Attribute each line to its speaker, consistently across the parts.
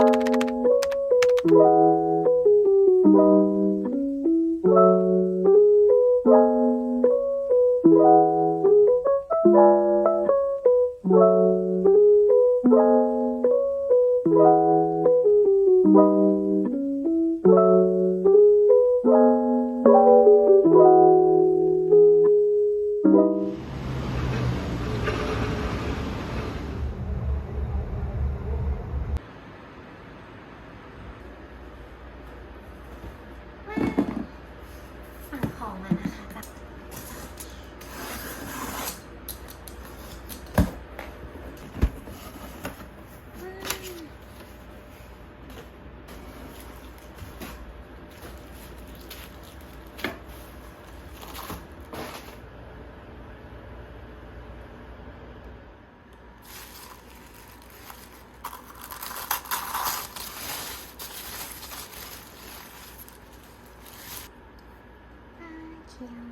Speaker 1: thank you here.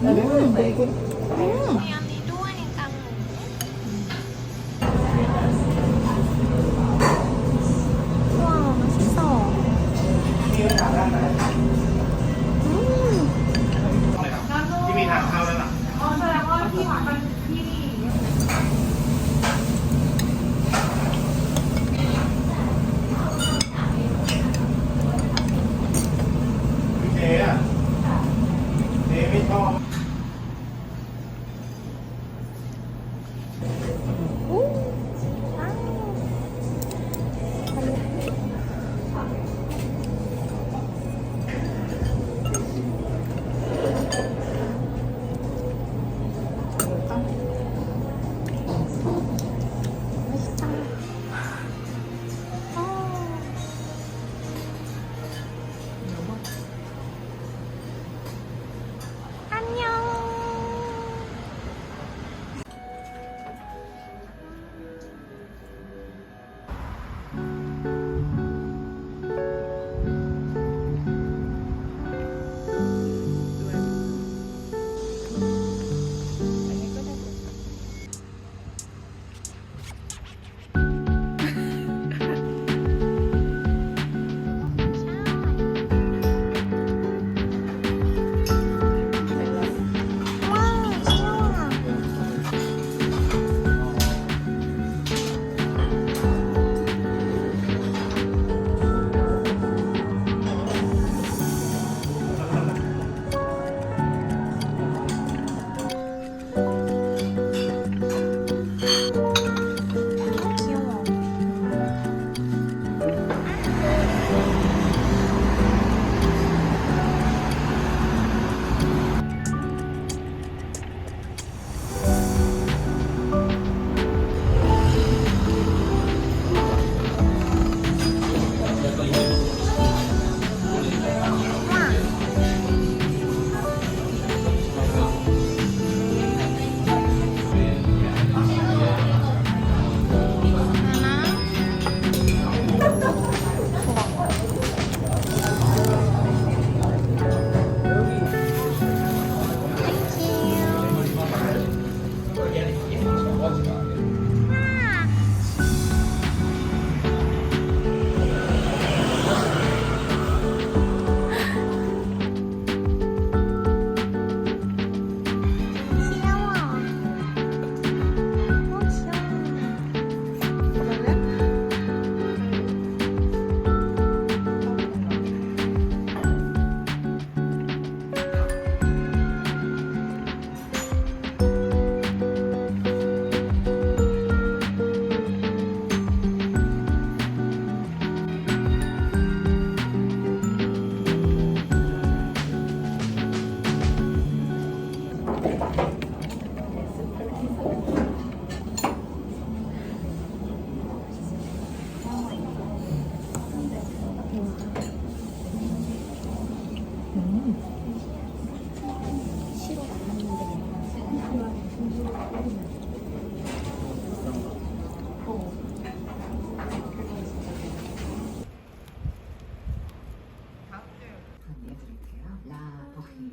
Speaker 1: Mm. Mm.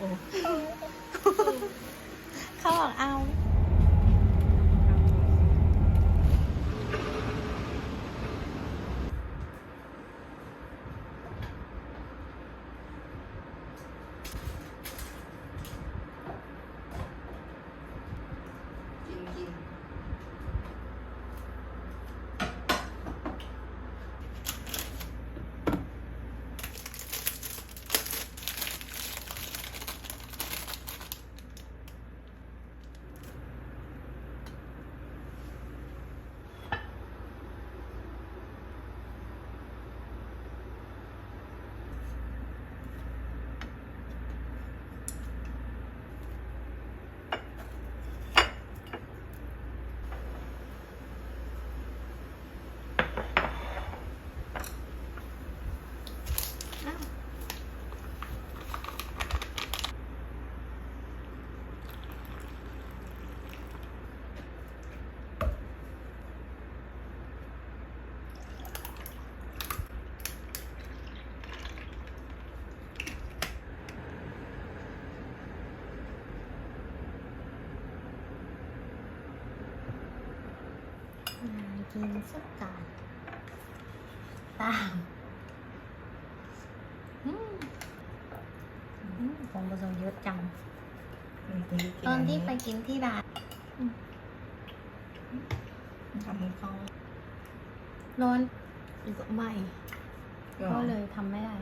Speaker 1: 哦。สักจานตามผมผสมเยอะจัง ตอนที่ไปกินที่ร้าน
Speaker 2: ทำของเขา
Speaker 1: ร้อนหรือไม่ ก็เลยทำไม่ได้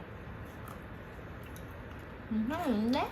Speaker 1: อืมเล็ก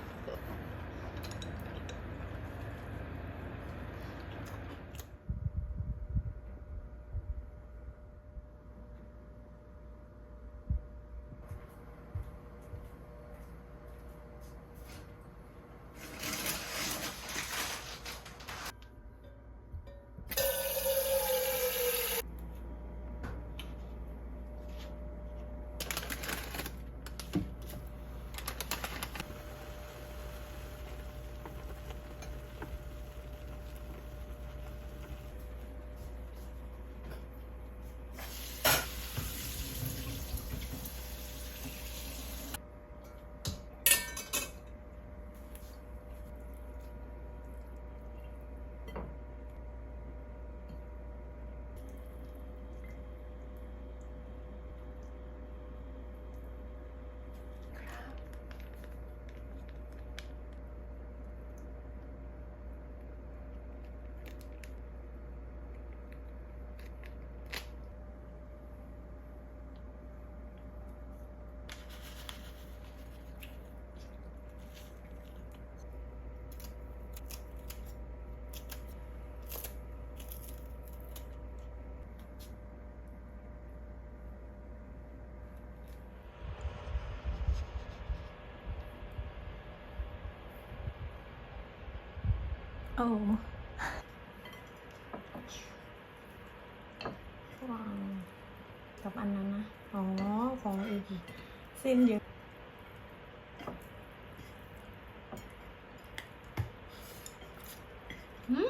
Speaker 1: 어.วางกับอันนั้นนะ อ๋อของอีกเส้นเดียวอืมอืม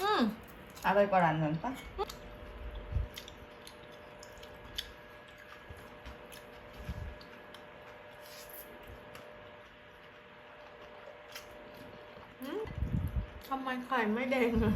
Speaker 2: 음. 알을 걸안
Speaker 1: 넣을까? ไมข่ไม่แดงอล